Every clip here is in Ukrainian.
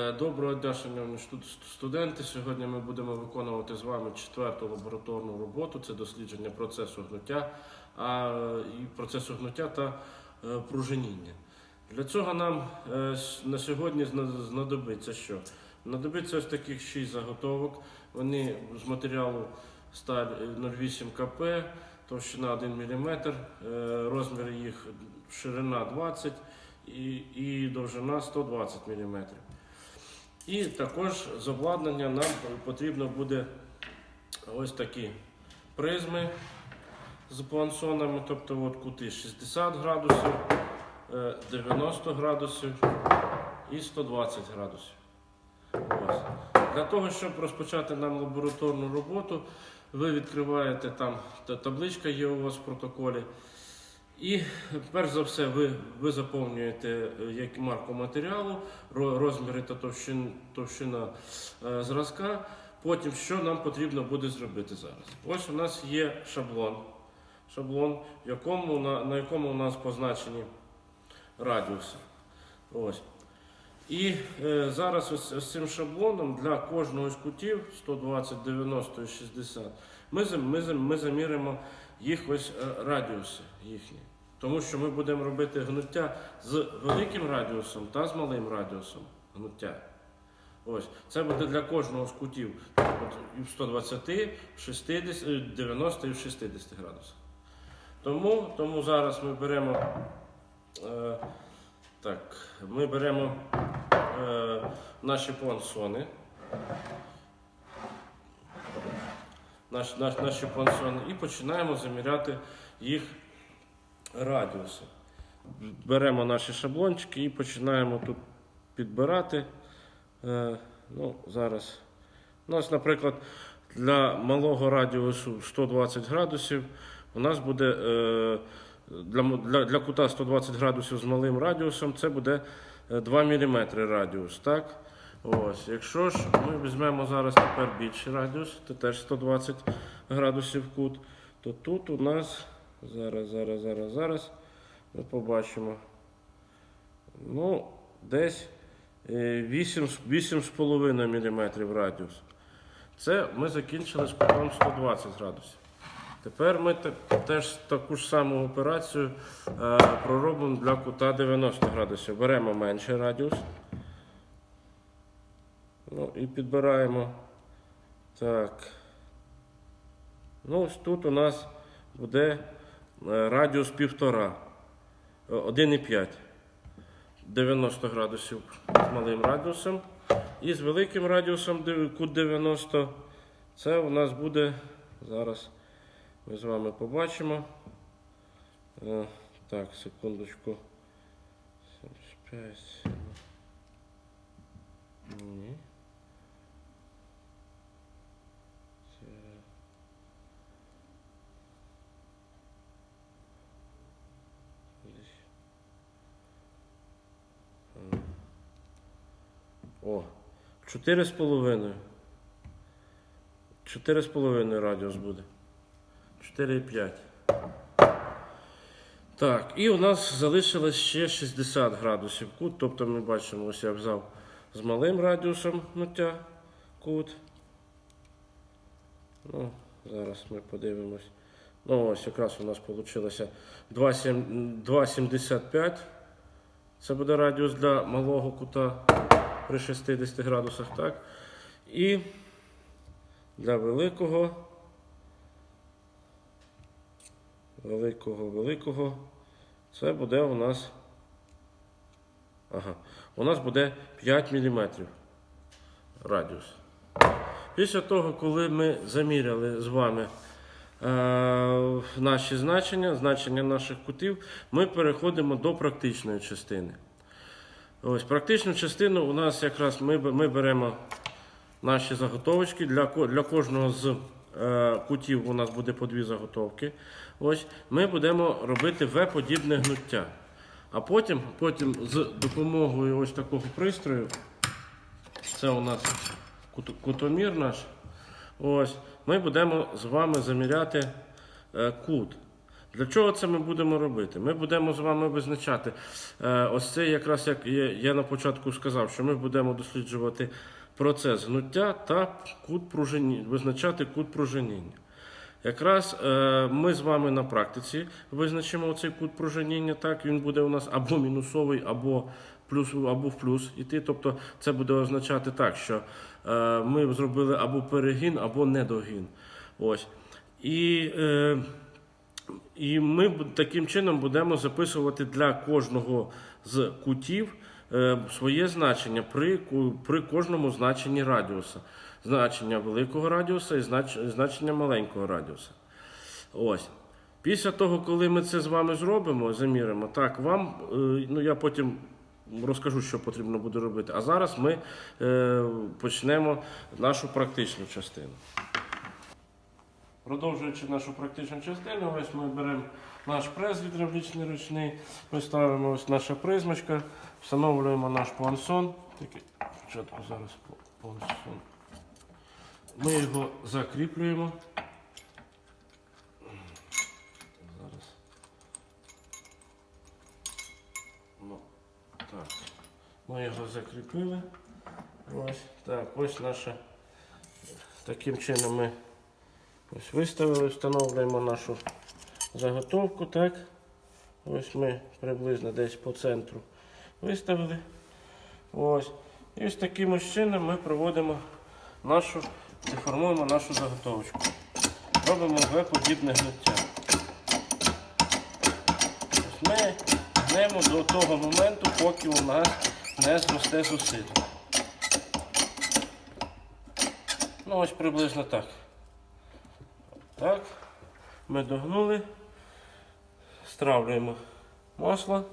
Е, Доброго дня, шановні студенти. Сьогодні ми будемо виконувати з вами четверту лабораторну роботу. Це дослідження процесу гнуття а, і процесу гнуття та е, пружиніння. Для цього нам е, на сьогодні знадобиться що? Знадобиться ось таких шість заготовок. Вони з матеріалу сталь е, 0,8 КП, товщина 1 мм, розмір їх ширина 20 і, і довжина 120 мм. І також з обладнання нам потрібно буде ось такі призми з плансонами, тобто от кути 60 градусів, е, 90 градусів і 120 градусів. Ось. Для того, щоб розпочати нам лабораторну роботу, ви відкриваєте там табличка є у вас в протоколі. І перш за все ви, ви заповнюєте е, як марку матеріалу, розміри та товщин, товщина е, зразка. Потім що нам потрібно буде зробити зараз. Ось у нас є шаблон, шаблон якому, на, на якому у нас позначені радіуси. Ось. І е, зараз ось, ось цим шаблоном для кожного з кутів 120, 90 і 60 ми, ми, ми заміримо їх ось е, радіуси їхні. Тому що ми будемо робити гнуття з великим радіусом та з малим радіусом гнуття. Ось. Це буде для кожного з кутів. І в 120, 60, е, 90 і в 60 градусах. Тому, тому зараз ми беремо. Е, так, ми беремо е, наші понсони. Наш, наш, наші понсони і починаємо заміряти їх радіуси. Беремо наші шаблончики і починаємо тут підбирати. Е, ну, зараз. У нас, наприклад, для малого радіусу 120 градусів у нас буде е, для, для, для кута 120 градусів з малим радіусом це буде е, 2 мм радіус. Так? Ось. Якщо ж ми візьмемо зараз тепер більший радіус, це теж 120 градусів кут, то тут у нас зараз, зараз, зараз, зараз ми побачимо. Ну, десь е, 8, 8,5 мм радіус. Це ми закінчили з кутом 120 градусів. Тепер ми теж таку ж саму операцію е, проробимо для кута 90 градусів. Беремо менший радіус. Ну і підбираємо. Так. Ну, ось тут у нас буде е, радіус 1,5. Е, 1,5. 90 градусів з малим радіусом. І з великим радіусом кут 90. Це у нас буде. Зараз ми з вами побачимо. Е, Так, секундочку. 75. Ні. О, 4,5. 4,5 радіус буде. 4,5. Так, і у нас залишилось ще 60 градусів кут. Тобто ми бачимо, ось я взяв з малим радіусом гнуття кут. Ну, зараз ми подивимось. Ну, ось якраз у нас вийшло 2,75. Це буде радіус для малого кута при 60 градусах, так? І для великого. Великого, великого. Це буде у нас. Ага. У нас буде 5 мм радіус. Після того, коли ми заміряли з вами е, наші значення, значення наших кутів, ми переходимо до практичної частини. Ось практичну частину у нас якраз ми, ми беремо наші заготовочки. Для, для кожного з е, кутів у нас буде по дві заготовки. Ось ми будемо робити В-подібне гнуття. А потім, потім з допомогою ось такого пристрою, це у нас кут- кутомір наш. Ось, ми будемо з вами заміряти е, кут. Для чого це ми будемо робити? Ми будемо з вами визначати е, ось це, якраз як я, на початку сказав, що ми будемо досліджувати процес гнуття та кут пружині, визначати кут пружиніння. Якраз е, ми з вами на практиці визначимо цей кут пружиніння. Так, він буде у нас або мінусовий, або плюс, або в плюс іти. Тобто це буде означати так, що е, ми зробили або перегін, або недогін. Ось. І, і ми таким чином будемо записувати для кожного з кутів е, своє значення при, при кожному значенні радіуса. Значення великого радіуса і значення маленького радіуса. Ось. Після того, коли ми це з вами зробимо, заміримо, так, вам, е, ну я потім розкажу, що потрібно буде робити. А зараз ми е, почнемо нашу практичну частину. Продовжуючи нашу практичну частину, ось ми беремо наш прес гідравлічний ручний, ми ставимо ось наша призмочка, встановлюємо наш пуансон. Спочатку зараз пу- пуансон. Ми його закріплюємо. Зараз. Ну, так. Ми його закріпили. Ось так, ось наша. Таким чином ми ось виставили, встановлюємо нашу заготовку. Так. Ось ми приблизно десь по центру виставили. Ось. І ось таким ось чином ми проводимо нашу, деформуємо нашу заготовочку. Робимо В-подібне гнуття. Ось Ми гнемо до того моменту, поки у нас не зросте зусиль. Ну ось приблизно так. Так. Ми догнули. Стравлюємо масло.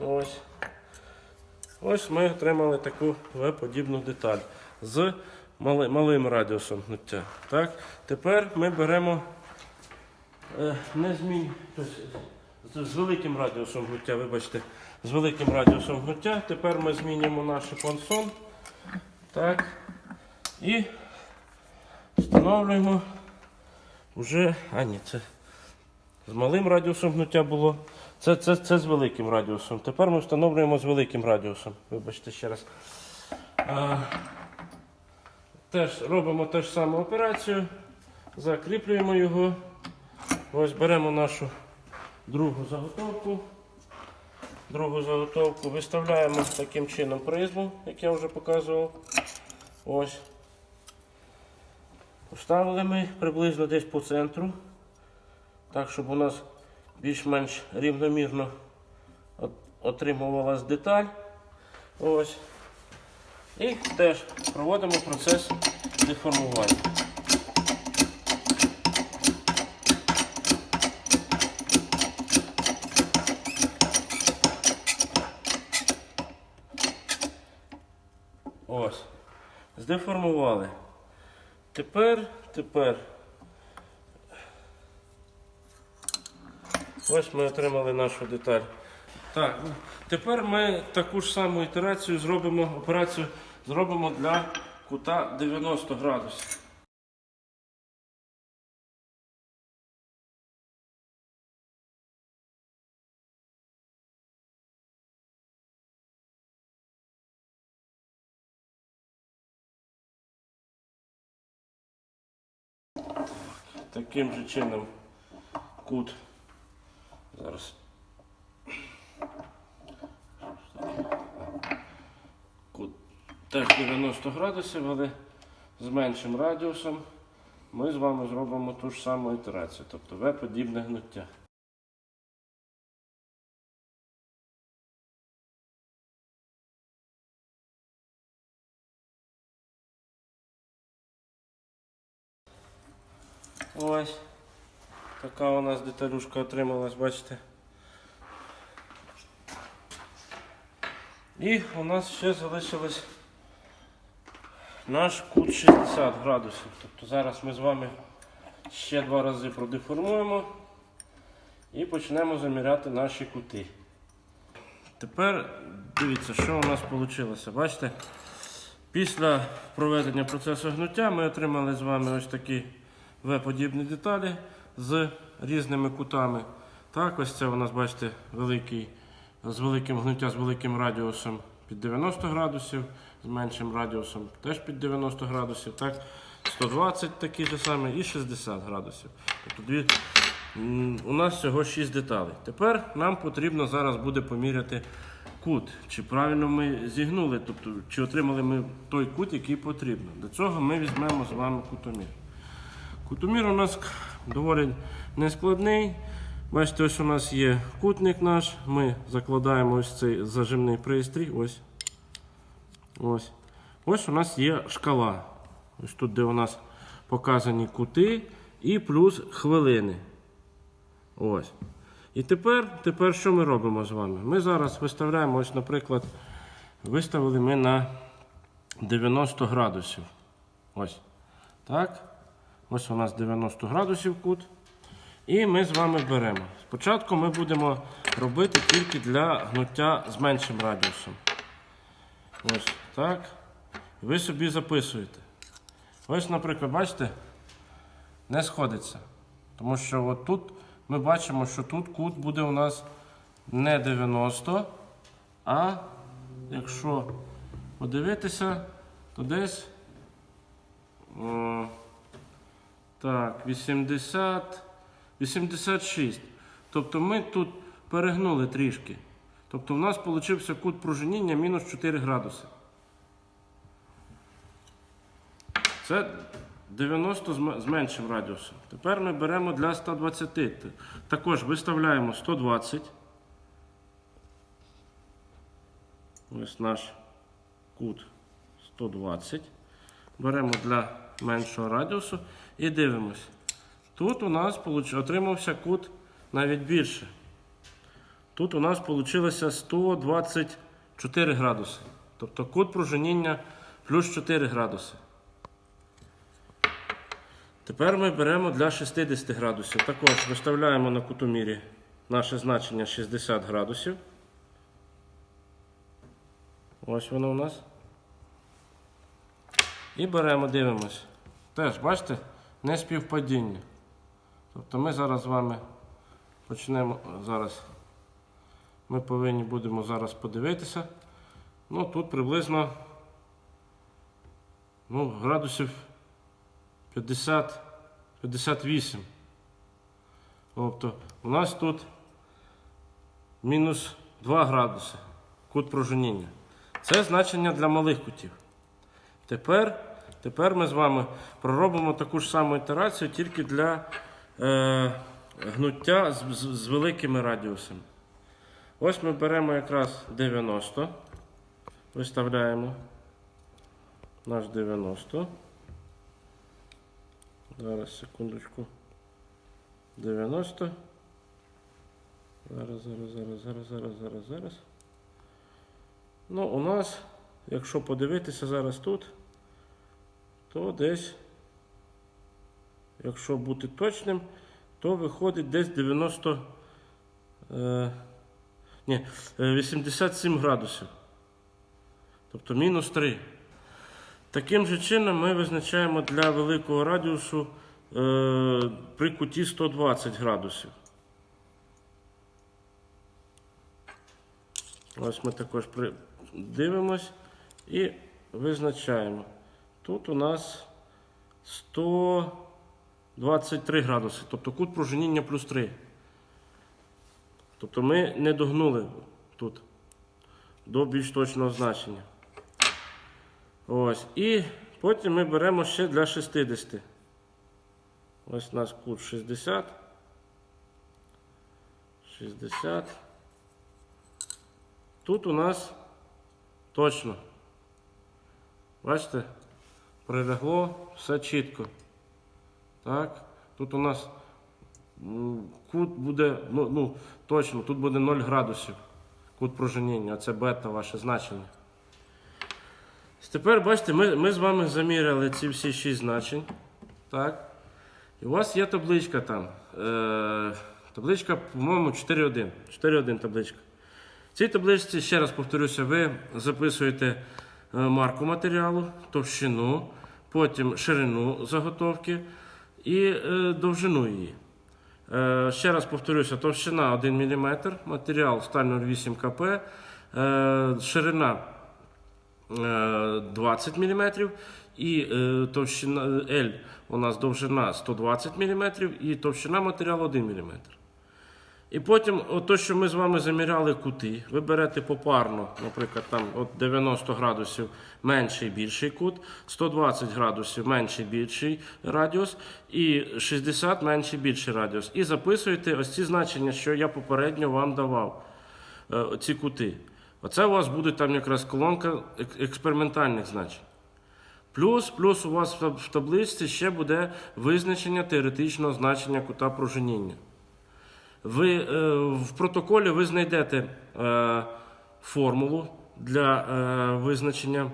Ось. Ось ми отримали таку В-подібну деталь з мали- малим радіусом гнуття. Так? Тепер ми беремо е, не змінь, тобто, з, великим радіусом гнуття, вибачте, з великим радіусом гнуття. Тепер ми змінюємо наш понсон. Так. І встановлюємо вже. А ні, це з малим радіусом гнуття було. Це, це, це з великим радіусом. Тепер ми встановлюємо з великим радіусом. Вибачте ще раз. А, теж робимо те ж саму операцію. Закріплюємо його. Ось беремо нашу другу заготовку. Другу заготовку виставляємо таким чином призму, як я вже показував. Ось. Поставили ми приблизно десь по центру. Так, щоб у нас більш-менш рівномірно отримувалась деталь. Ось. І теж проводимо процес деформування. Ось. Здеформували. Тепер, тепер. Ось ми отримали нашу деталь. Так, тепер ми таку ж саму ітерацію зробимо, операцію зробимо для кута 90 градусів. Таким же чином кут. Зараз. Кут теж 90 градусів, але з меншим радіусом ми з вами зробимо ту ж саму ітерацію, тобто В-подібне гнуття. Ось. Така у нас деталюшка отрималась, бачите. І у нас ще залишилось наш кут 60 градусів. Тобто зараз ми з вами ще два рази продеформуємо і почнемо заміряти наші кути. Тепер дивіться, що у нас вийшло. Бачите? Після проведення процесу гнуття ми отримали з вами ось такі В-подібні деталі з різними кутами. Так, ось це у нас, бачите, великий, з великим гнуття з великим радіусом під 90 градусів, з меншим радіусом теж під 90 градусів. Так, 120 такі ж самі і 60 градусів. Тобто дві, у нас всього 6 деталей. Тепер нам потрібно зараз буде поміряти кут. Чи правильно ми зігнули, тобто чи отримали ми той кут, який потрібно. До цього ми візьмемо з вами кутомір. Кутомір у нас доволі нескладний. Бачите, ось у нас є кутник наш. Ми закладаємо ось цей зажимний пристрій. Ось. Ось. Ось у нас є шкала. Ось тут, де у нас показані кути і плюс хвилини. Ось. І тепер, тепер що ми робимо з вами? Ми зараз виставляємо, ось, наприклад, виставили ми на 90 градусів. Ось. Так. Ось у нас 90 градусів кут. І ми з вами беремо. Спочатку ми будемо робити тільки для гнуття з меншим радіусом. Ось так. Ви собі записуєте. Ось, наприклад, бачите, не сходиться. Тому що тут ми бачимо, що тут кут буде у нас не 90, а якщо подивитися, то десь. Так, 80, 86. Тобто ми тут перегнули трішки. Тобто в нас вийшов кут пружиніння мінус 4 градуси. Це 90 з меншим радіусом. Тепер ми беремо для 120. Також виставляємо 120. Ось наш кут 120. Беремо для меншого радіусу і дивимось. Тут у нас отримався кут навіть більше. Тут у нас вийшло 124 градуси. Тобто кут пружиніння плюс 4 градуси. Тепер ми беремо для 60 градусів. Також виставляємо на кутомірі наше значення 60 градусів. Ось воно у нас. І беремо, дивимось. Теж, бачите, не співпадіння. Тобто ми зараз з вами почнемо зараз. Ми повинні будемо зараз подивитися. Ну, тут приблизно ну, градусів 50, 58. Тобто у нас тут мінус 2 градуси кут пружиніння. Це значення для малих кутів. Тепер, тепер ми з вами проробимо таку ж саму ітерацію тільки для е, гнуття з, з, з великими радіусами. Ось ми беремо якраз 90, виставляємо наш 90. Зараз, секундочку. 90. Зараз, зараз, зараз, зараз, зараз, зараз, зараз. Ну, у нас, якщо подивитися зараз тут, то десь, якщо бути точним, то виходить десь 90. Е, ні, е, 87 градусів. Тобто мінус 3. Таким же чином ми визначаємо для великого радіусу е, при куті 120 градусів. Ось ми також дивимось і визначаємо. Тут у нас 123 градуси, тобто кут пружиніння плюс 3. Тобто ми не догнули тут до більш точного значення. Ось. І потім ми беремо ще для 60. Ось у нас кут 60. 60. Тут у нас точно. Бачите? Прилягло все чітко. Так. Тут у нас кут буде, ну, ну, точно, тут буде 0 градусів. Кут пружиніння, це бета ваше значення. Тепер бачите, ми, ми з вами заміряли ці всі 6 значень. Так. І у вас є табличка там. Е, табличка, по-моєму, 4.1. 4.1 табличка. В цій табличці, ще раз повторюся, ви записуєте марку матеріалу, товщину, потім ширину заготовки і е, довжину її. Е, Ще раз повторюся, товщина 1 мм, матеріал сталь 08 КП, е, ширина е, 20 мм і е, товщина L у нас довжина 120 мм і товщина матеріалу 1 мм. І потім, то, що ми з вами заміряли кути, ви берете попарно, наприклад, там от 90 градусів менший більший кут, 120 градусів менший більший радіус, і 60 менший більший радіус. І записуєте ось ці значення, що я попередньо вам давав, е, ці кути. Оце у вас буде там якраз колонка експериментальних значень. Плюс, плюс у вас в таб- в табличці ще буде визначення теоретичного значення кута пружиніння. Ви е, в протоколі ви знайдете е, формулу для е, визначення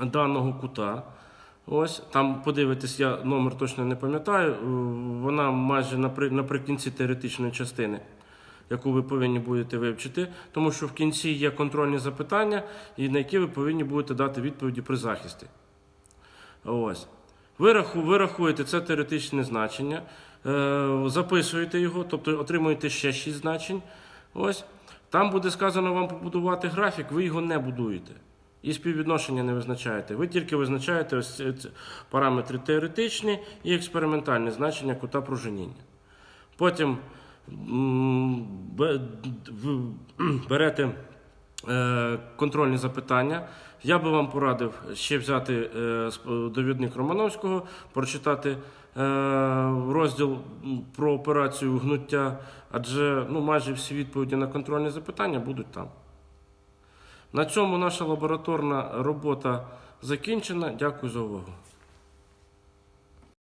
даного кута. Ось там подивитесь, я номер точно не пам'ятаю. Вона майже наприкінці теоретичної частини, яку ви повинні будете вивчити, тому що в кінці є контрольні запитання, і на які ви повинні будете дати відповіді при захисті. Ось. Ви, рахуєте це теоретичне значення, записуєте його, тобто отримуєте ще 6 значень. Ось. Там буде сказано вам побудувати графік, ви його не будуєте. І співвідношення не визначаєте. Ви тільки визначаєте ось ці- параметри теоретичні і експериментальні значення кута пружиніння. Потім берете е, контрольні запитання. Я би вам порадив ще взяти е, довідник Романовського, прочитати е, розділ про операцію гнуття, адже ну, майже всі відповіді на контрольні запитання будуть там. На цьому наша лабораторна робота закінчена. Дякую за увагу.